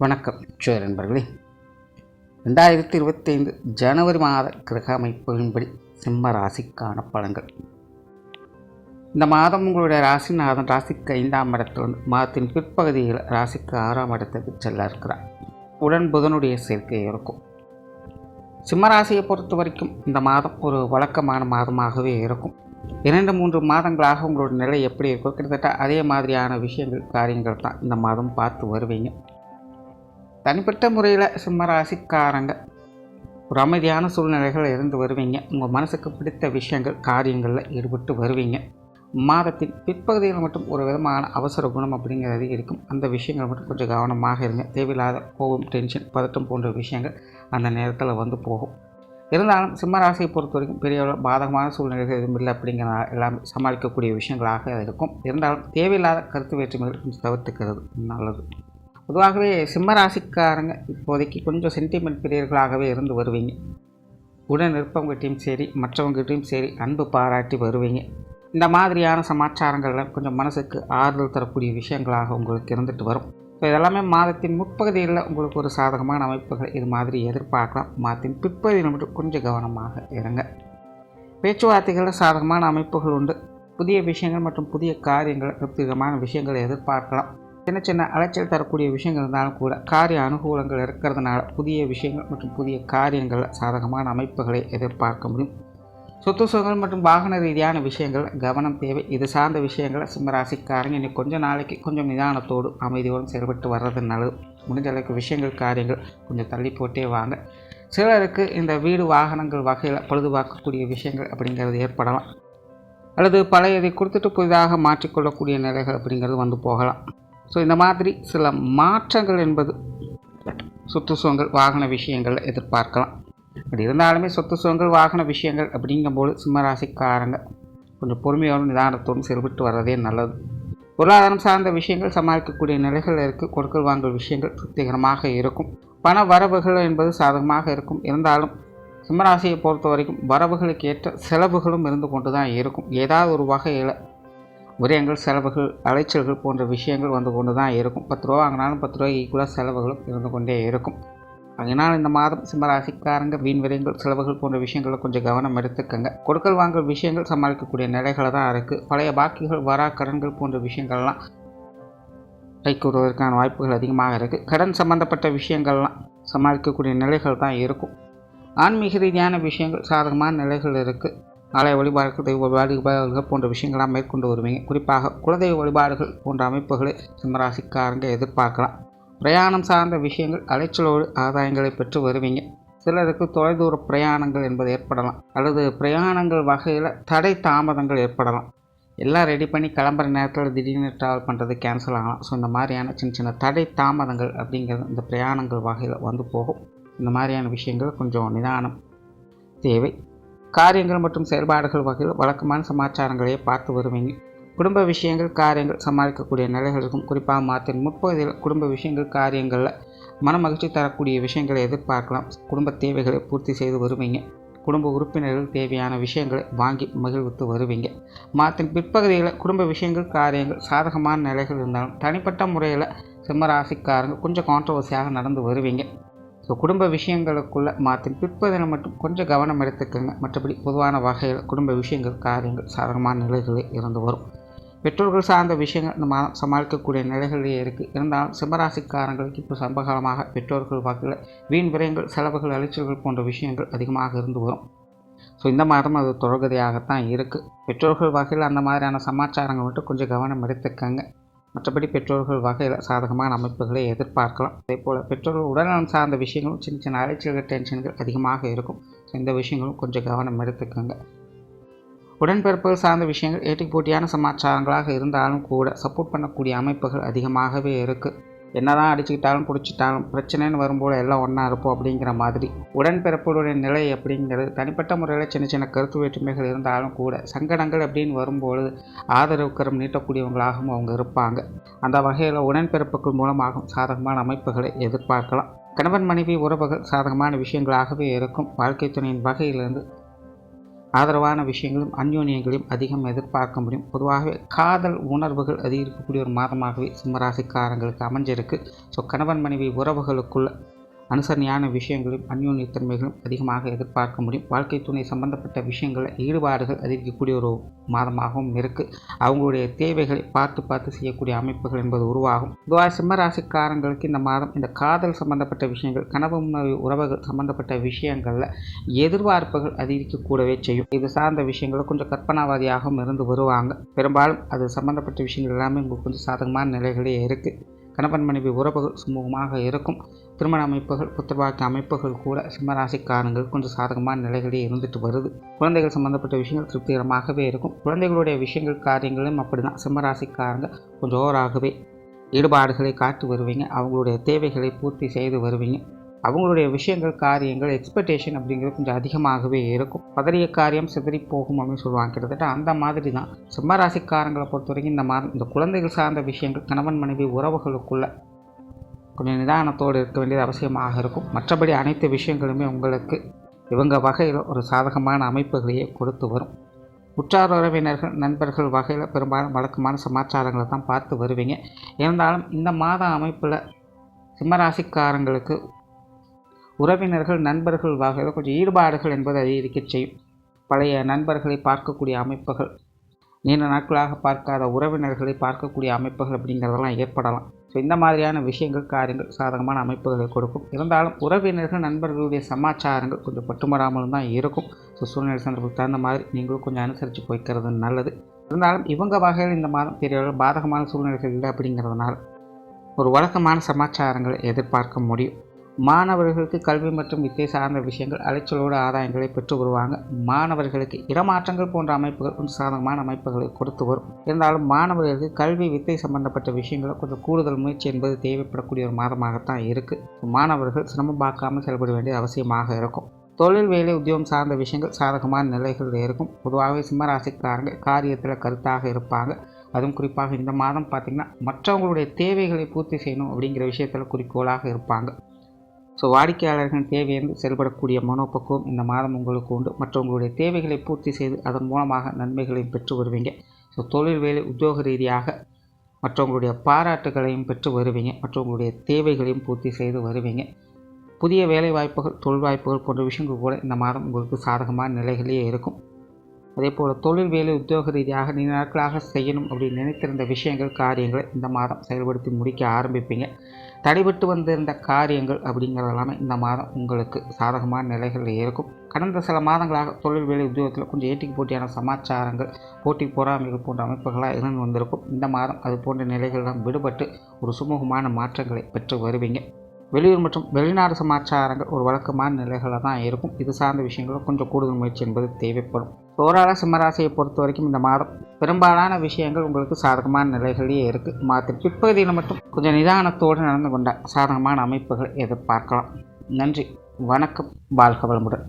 வணக்கம் சோர் நண்பர்களே. ரெண்டாயிரத்தி இருபத்தைந்து ஜனவரி மாத கிரக அமைப்புகளின்படி சிம்ம ராசிக்கான பலன்கள். இந்த மாதம் உங்களுடைய ராசிநாதன் ராசிக்கு ஐந்தாம் இடத்திலிருந்து மாதத்தின் பிற்பகுதியில் ராசிக்கு ஆறாம் இடத்துக்கு செல்ல இருக்கிறார் உடன் புதனுடைய சேர்க்கை இருக்கும். சிம்ம ராசியை பொறுத்த வரைக்கும் இந்த மாதம் ஒரு வழக்கமான மாதமாகவே இருக்கும். இரண்டு மூன்று மாதங்களாக உங்களோட நிலை எப்படி இருக்கோ கிட்டத்தட்ட அதே மாதிரியான விஷயங்கள் காரியங்கள் தான் இந்த மாதம் பார்த்து வருவீங்க. தனிப்பட்ட முறையில் சிம்ம ராசிக்காரங்க ஒரு அமைதியான சூழ்நிலைகள் இருந்து வருவீங்க. உங்கள் மனசுக்கு பிடித்த விஷயங்கள் காரியங்களில் ஈடுபட்டு வருவீங்க. மாதத்தின் பிற்பகுதியில் மட்டும் ஒரு விதமான அவசர குணம் அப்படிங்கிறது இருக்கும். அந்த விஷயங்கள் மட்டும் கொஞ்சம் கவனமாக இருங்க. தேவையில்லாத கோபம் டென்ஷன் பதட்டம் போன்ற விஷயங்கள் அந்த நேரத்தில் வந்து போகும். இருந்தாலும் சிம்ம ராசியை பொறுத்த வரைக்கும் பெரிய பாதகமான சூழ்நிலைகள் எதுவும் இல்லை அப்படிங்கிற எல்லாமே சமாளிக்கக்கூடிய விஷயங்களாக இருக்கும். இருந்தாலும் தேவையில்லாத கருத்து வேற்றுமைகள் கொஞ்சம் தவிர்த்துக்கிறது நல்லது. பொதுவாகவே சிம்மராசிக்காரங்க இப்போதைக்கு கொஞ்சம் சென்டிமெண்ட் பிரியர்களாகவே இருந்து வருவீங்க. உடன் இருப்பவங்ககிட்டையும் சரி மற்றவங்ககிட்டையும் சரி அன்பு பாராட்டி வருவீங்க. இந்த மாதிரியான சமாச்சாரங்கள்லாம் கொஞ்சம் மனசுக்கு ஆறுதல் தரக்கூடிய விஷயங்களாக உங்களுக்கு இருந்துட்டு வரும். ஸோ இதெல்லாமே மாதத்தின் முற்பகுதியில் உங்களுக்கு ஒரு சாதகமான அமைப்புகள். இது மாதிரி எதிர்பார்க்கலாம். மாதத்தின் பிற்பகுதியில் மட்டும் கொஞ்சம் கவனமாக இருங்க. பேச்சுவார்த்தைகளில் சாதகமான அமைப்புகள் உண்டு. புதிய விஷயங்கள் மற்றும் புதிய காரியங்கள் திருப்திகரமான விஷயங்களை எதிர்பார்க்கலாம். சின்ன சின்ன அலைச்சல் தரக்கூடிய விஷயங்கள் இருந்தாலும் கூட காரிய அனுகூலங்கள் இருக்கிறதுனால புதிய விஷயங்கள் மற்றும் புதிய காரியங்களில் சாதகமான அமைப்புகளை எதிர்பார்க்க முடியும். சொத்து சுகங்கள் மற்றும் வாகன ரீதியான விஷயங்கள் கவனம் தேவை. இது சார்ந்த விஷயங்களை சிம்மராசிக்காரங்க இன்னும் கொஞ்சம் நாளைக்கு கொஞ்சம் நிதானத்தோடு அமைதியோடும் செயல்பட்டு வர்றது நல்லது. முடிஞ்ச அளவுக்கு விஷயங்கள் காரியங்கள் கொஞ்சம் தள்ளி போட்டே வாங்க. சிலருக்கு இந்த வீடு வாகனங்கள் வகையில் பழுதுபார்க்கக்கூடிய விஷயங்கள் அப்படிங்கிறது ஏற்படலாம். அல்லது பழையதை கொடுத்துட்டு புதிதாக மாற்றிக்கொள்ளக்கூடிய நிலைகள் அப்படிங்கிறது வந்து போகலாம். ஸோ இந்த மாதிரி சில மாற்றங்கள் என்பது சொத்து சுகங்கள் வாகன விஷயங்கள் எதிர்பார்க்கலாம். அப்படி இருந்தாலுமே சொத்து சுகங்கள் வாகன விஷயங்கள் அப்படிங்கும்போது சிம்மராசிக்காரங்க கொஞ்சம் பொறுமையோடும் நிதானத்தோடும் செயல்பட்டு வர்றதே நல்லது. பொருளாதாரம் சார்ந்த விஷயங்கள் சமாளிக்கக்கூடிய நிலைகள் இருக்குது கொடுக்கல் வாங்கல் விஷயங்கள் திருப்திகரமாக இருக்கும். பண வரவுகள் என்பது சாதகமாக இருக்கும். இருந்தாலும் சிம்மராசியை பொறுத்த வரைக்கும் வரவுகளுக்கு ஏற்ற செலவுகளும் இருந்து கொண்டு தான் இருக்கும். ஏதாவது ஒரு வகையில் விரயங்கள் செலவுகள் அலைச்சல்கள் போன்ற விஷயங்கள் வந்து கொண்டு தான் இருக்கும். பத்து ரூபா வாங்கினாலும் பத்து ரூபாய்க்கு ஈக்குவலாக செலவுகளும் இருந்து கொண்டே இருக்கும். அதனால் இந்த மாதம் சிம்மராசிக்காரங்க வீண் விரயங்கள் செலவுகள் போன்ற விஷயங்களை கொஞ்சம் கவனம் எடுத்துக்கங்க. கொடுக்கல் வாங்கல் விஷயங்கள் சமாளிக்கக்கூடிய நிலைகளை தான் இருக்குது பழைய பாக்கிகள் வரா கடன்கள் போன்ற விஷயங்கள்லாம் கைக்கூடுவதற்கான வாய்ப்புகள் அதிகமாக இருக்குது கடன் சம்பந்தப்பட்ட விஷயங்கள்லாம் சமாளிக்கக்கூடிய நிலைகள் தான் இருக்கும். ஆன்மீக ரீதியான விஷயங்கள் சாதகமான நிலைகள் இருக்குது ஆலய வழிபாடுகள் தெய்வ வழிபாடுகள் போன்ற விஷயங்களாக மேற்கொண்டு வருவீங்க. குறிப்பாக குலதெய்வ வழிபாடுகள் போன்ற அமைப்புகளை சிம்மராசிக்காரங்க எதிர்பார்க்கலாம். பிரயாணம் சார்ந்த விஷயங்கள் அலைச்சலோடு ஆதாயங்களை பெற்று வருவீங்க. சிலருக்கு தொலைதூர பிரயாணங்கள் என்பது ஏற்படலாம். அல்லது பிரயாணங்கள் வகையில் தடை தாமதங்கள் ஏற்படலாம். எல்லாம் ரெடி பண்ணி கிளம்புற நேரத்தில் திடீர்னு ட்ராவல் பண்ணுறது கேன்சல் ஆகலாம். ஸோ இந்த மாதிரியான சின்ன சின்ன தடை தாமதங்கள் அப்படிங்கிறது இந்த பிரயாணங்கள் வகையில் வந்து போகும். இந்த மாதிரியான விஷயங்கள் கொஞ்சம் நிதானம் தேவை. காரியங்கள் மற்றும் செயல்பாடுகள் வகையில் வழக்கமான சமாச்சாரங்களையே பார்த்து வருவீங்க. குடும்ப விஷயங்கள் காரியங்கள் சமாளிக்கக்கூடிய நிலைகள் இருக்கும் குறிப்பாக மாத்தின் முற்பகுதியில் குடும்ப விஷயங்கள் காரியங்களில் மன மகிழ்ச்சி தரக்கூடிய விஷயங்களை எதிர்பார்க்கலாம். குடும்ப தேவைகளை பூர்த்தி செய்து வருவீங்க. குடும்ப உறுப்பினர்கள் தேவையான விஷயங்களை வாங்கி மகிழ்வித்து வருவீங்க. மாதத்தின் பிற்பகுதியில் குடும்ப விஷயங்கள் காரியங்கள் சாதகமான நிலைகள் இருந்தாலும் தனிப்பட்ட முறையில் சிம்மராசிக்காரங்க கொஞ்சம் கான்ட்ரவர்சியாக நடந்து வருவீங்க. ஸோ குடும்ப விஷயங்களுக்குள்ள மாற்றின் பிற்பதில் மட்டும் கொஞ்சம் கவனம் எடுத்துக்கோங்க. மற்றபடி பொதுவான வகையில் குடும்ப விஷயங்கள் காரியங்கள் சாதகமான நிலைகளில் இருந்து வரும். பெற்றோர்கள் சார்ந்த விஷயங்கள் இந்த மாதம் சமாளிக்கக்கூடிய நிலைகளிலே இருக்குது இருந்தாலும் சிம்மராசிக்காரங்களுக்கு இப்போ சம்பகாலமாக பெற்றோர்கள் வகையில் வீண் விரயங்கள் செலவுகள் அலைச்சல்கள் போன்ற விஷயங்கள் அதிகமாக இருந்து வரும். ஸோ இந்த மாதம் அது தொடர்கதையாகத்தான் இருக்குது பெற்றோர்கள் வகையில் அந்த மாதிரியான சமாச்சாரங்கள் மட்டும் கொஞ்சம் கவனம் எடுத்துக்கங்க. மற்றபடி பெற்றோர்கள் வகையில் சாதகமான அமைப்புகளை எதிர்பார்க்கலாம். அதே போல் பெற்றோர்கள் உடல்நலம் சார்ந்த விஷயங்களும் சின்ன சின்ன அலைச்சல்கள் டென்ஷன்கள் அதிகமாக இருக்கும். எந்த இந்த விஷயங்களும் கொஞ்சம் கவனம் எடுத்துக்கோங்க. உடன்பிறப்புகள் சார்ந்த விஷயங்கள் ஏற்றுக்கு போட்டியான சமாச்சாரங்களாக இருந்தாலும் கூட சப்போர்ட் பண்ணக்கூடிய அமைப்புகள் அதிகமாகவே இருக்குது என்னதான் அடிச்சுக்கிட்டாலும் பிடிச்சிட்டாலும் பிரச்சனைன்னு வரும்போது எல்லாம் ஒன்றா இருப்போம் அப்படிங்கிற மாதிரி. உடன்பிறப்புடைய நிலை அப்படிங்கிறது தனிப்பட்ட முறையில் சின்ன சின்ன கருத்து வேற்றுமைகள் இருந்தாலும் கூட சங்கடங்கள் அப்படின்னு வரும்பொழுது ஆதரவு கரம் நீட்டக்கூடியவங்களாகவும் அவங்க இருப்பாங்க. அந்த வகையில் உடன்பிறப்புகள் மூலமாகவும் சாதகமான அமைப்புகளை எதிர்பார்க்கலாம். கணவன் மனைவி உறவுகள் சாதகமான விஷயங்களாகவே இருக்கும். வாழ்க்கை துணையின் வகையிலிருந்து ஆதரவான விஷயங்களும் அந்யோன்யங்களையும் அதிகம் எதிர்பார்க்க முடியும். பொதுவாகவே காதல் உணர்வுகள் அதிகரிக்கக்கூடிய ஒரு மாதமாகவே சிம்மராசிக்காரங்களுக்கு அமைஞ்சிருக்கு. ஸோ கணவன் மனைவி உறவுகளுக்குள்ள அனுசரணையான விஷயங்களும் அந்யோன்யத்தன்மைகளும் அதிகமாக எதிர்பார்க்க முடியும். வாழ்க்கை துணை சம்பந்தப்பட்ட விஷயங்களில் ஈடுபாடுகள் அதிகரிக்கக்கூடிய ஒரு மாதமாகவும் இருக்குது அவங்களுடைய தேவைகளை பார்த்து பார்த்து செய்யக்கூடிய அமைப்புகள் என்பது உருவாகும். பொதுவாக சிம்மராசிக்காரங்களுக்கு இந்த மாதம் இந்த காதல் சம்பந்தப்பட்ட விஷயங்கள் கனவு உணவு உறவுகள் சம்பந்தப்பட்ட விஷயங்களில் எதிர்பார்ப்புகள் அதிகரிக்கக்கூடவே செய்யும். இது சார்ந்த விஷயங்களை கொஞ்சம் கற்பனாவாதியாகவும் இருந்து வருவாங்க. பெரும்பாலும் அது சம்பந்தப்பட்ட விஷயங்கள் எல்லாமே உங்களுக்கு கொஞ்சம் சாதகமான நிலைகளே இருக்குது கணவன் மனைவி உறவுகள் சுமூகமாக இருக்கும். திருமண அமைப்புகள் புத்திரவாக்கு அமைப்புகள் கூட சிம்மராசிக்காரங்களுக்கு கொஞ்சம் சாதகமான நிலைகளே இருந்துட்டு வருது. குழந்தைகள் சம்மந்தப்பட்ட விஷயங்கள் திருப்திகரமாகவே இருக்கும். குழந்தைகளுடைய விஷயங்கள் காரியங்களும் அப்படி தான் சிம்மராசிக்காரங்க கொஞ்சம் ஓவராகவே ஈடுபாடுகளை காட்டி வருவீங்க. அவங்களுடைய தேவைகளை பூர்த்தி செய்து வருவீங்க. அவங்களுடைய விஷயங்கள் காரியங்கள் எக்ஸ்பெக்டேஷன் அப்படிங்கிறது கொஞ்சம் அதிகமாகவே இருக்கும். பதறிய காரியம் சிதறி போகும் அப்படின்னு சொல்லுவாங்க. கிட்டத்தட்ட அந்த மாதிரி தான். சிம்மராசிக்காரங்களை பொறுத்த வரைக்கும் இந்த மாதிரி இந்த குழந்தைகள் சார்ந்த விஷயங்கள் கணவன் மனைவி உறவுகளுக்குள்ள கொஞ்சம் நிதானத்தோடு இருக்க வேண்டியது அவசியமாக இருக்கும். மற்றபடி அனைத்து விஷயங்களுமே உங்களுக்கு இவங்க வகையில் ஒரு சாதகமான அமைப்புகளையே கொடுத்து வரும். உற்றார் உறவினர்கள் நண்பர்கள் வகையில் பெரும்பாலும் வழக்கமான சமாச்சாரங்களை தான் பார்த்து வருவீங்க. இருந்தாலும் இந்த மாத அமைப்பில் சிம்மராசிக்காரங்களுக்கு உறவினர்கள் நண்பர்கள் வகையில் கொஞ்சம் ஈடுபாடுகள் என்பது அதிகரிக்க செய்யும். பழைய நண்பர்களை பார்க்கக்கூடிய அமைப்புகள் நீண்ட நாட்களாக பார்க்காத உறவினர்களை பார்க்கக்கூடிய அமைப்புகள் அப்படிங்கிறதெல்லாம் ஏற்படலாம். ஸோ இந்த மாதிரியான விஷயங்கள் காரியங்கள் சாதகமான அமைப்புகளை கொடுக்கும். இருந்தாலும் உறவினர்கள் நண்பர்களுடைய சமாச்சாரங்கள் கொஞ்சம் பட்டுமராமலும் தான் இருக்கும். ஸோ சூழ்நிலை சந்தர்ப்பத்துக்கு தகுந்த மாதிரி நீங்களும் கொஞ்சம் அனுசரித்து போய்க்கிறது நல்லது. இருந்தாலும் இவங்க வகையில் இந்த மாதம் பெரிய பாதகமான சூழ்நிலைகள் இல்லை அப்படிங்கிறதுனால ஒரு வழக்கமான சமாச்சாரங்களை எதிர்பார்க்க முடியும். மாணவர்களுக்கு கல்வி மற்றும் வித்தை சார்ந்த விஷயங்கள் அலைச்சலோடு ஆதாயங்களை பெற்று வருவாங்க. மாணவர்களுக்கு இடமாற்றங்கள் போன்ற அமைப்புகள் கொஞ்சம் சாதகமான அமைப்புகளை கொடுத்து வரும். இருந்தாலும் மாணவர்களுக்கு கல்வி வித்தை சம்பந்தப்பட்ட விஷயங்களை கொஞ்சம் கூடுதல் முயற்சி என்பது தேவைப்படக்கூடிய ஒரு மாதமாகத்தான் இருக்குது மாணவர்கள் சிரமம் பார்க்காமல் செயல்பட வேண்டியது அவசியமாக இருக்கும். தொழில் வேலை உத்தியோகம் சார்ந்த விஷயங்கள் சாதகமான நிலைகளில் இருக்கும். பொதுவாகவே சிம்மராசிக்காரங்க காரியத்தில் கருத்தாக இருப்பாங்க. அதுவும் குறிப்பாக இந்த மாதம் பார்த்திங்கன்னா மற்றவங்களுடைய தேவைகளை பூர்த்தி செய்யணும் அப்படிங்கிற விஷயத்தில் குறிக்கோளாக இருப்பாங்க. ஸோ வாடிக்கையாளர்களின் தேவையின்றி செயல்படக்கூடிய மனோப்பக்குவம் இந்த மாதம் உங்களுக்கு உண்டு. மற்றவங்களுடைய தேவைகளை பூர்த்தி செய்து அதன் மூலமாக நன்மைகளையும் பெற்று வருவீங்க ஸோ தொழில் வேலை உத்தியோக ரீதியாக மற்றவங்களுடைய பாராட்டுகளையும் பெற்று வருவீங்க. மற்றவங்களுடைய தேவைகளையும் பூர்த்தி செய்து வருவீங்க. புதிய வேலை வாய்ப்புகள் தொழில் வாய்ப்புகள் போன்ற விஷயங்கள் கூட இந்த மாதம் உங்களுக்கு சாதகமான நிலைகளே இருக்கும். அதே போல் தொழில் வேலை உத்தியோக ரீதியாக நீண்ட நாட்களாக செய்யணும் அப்படின்னு நினைத்திருந்த விஷயங்கள் காரியங்களை இந்த மாதம் செயல்படுத்தி முடிக்க ஆரம்பிப்பீங்க. தடைபட்டு வந்திருந்த காரியங்கள் அப்படிங்கிறதெல்லாமே இந்த மாதம் உங்களுக்கு சாதகமான நிலைகளில் இருக்கும். கடந்த சில மாதங்களாக தொழில் வேலை உத்தியோகத்தில் கொஞ்சம் ஏட்டிக்கு போட்டியான சமாச்சாரங்கள் போட்டி பொறாமைகள் போன்ற அமைப்புகளாக இருந்து வந்திருக்கும். இந்த மாதம் அது போன்ற நிலைகள்லாம் விடுபட்டு ஒரு சுமூகமான மாற்றங்களை பெற்று வருவீங்க. வெளியூர் மற்றும் வெளிநாடு சமாச்சாரங்கள் ஒரு வழக்கமான நிலைகளில் தான் இருக்கும். இது சார்ந்த விஷயங்களும் கொஞ்சம் கூடுதல் முயற்சி என்பது தேவைப்படும். ஓராள சிம்மராசியை பொறுத்த வரைக்கும் இந்த மாதம் பெரும்பாலான விஷயங்கள் உங்களுக்கு சாதகமான நிலைகளே இருக்குது மாதத்தின் பிற்பகுதியில் மட்டும் கொஞ்சம் நிதானத்தோடு நடந்து கொண்ட சாதகமான அமைப்புகள் எதிர்பார்க்கலாம். நன்றி. வணக்கம். வாழ்க வளமுடன்.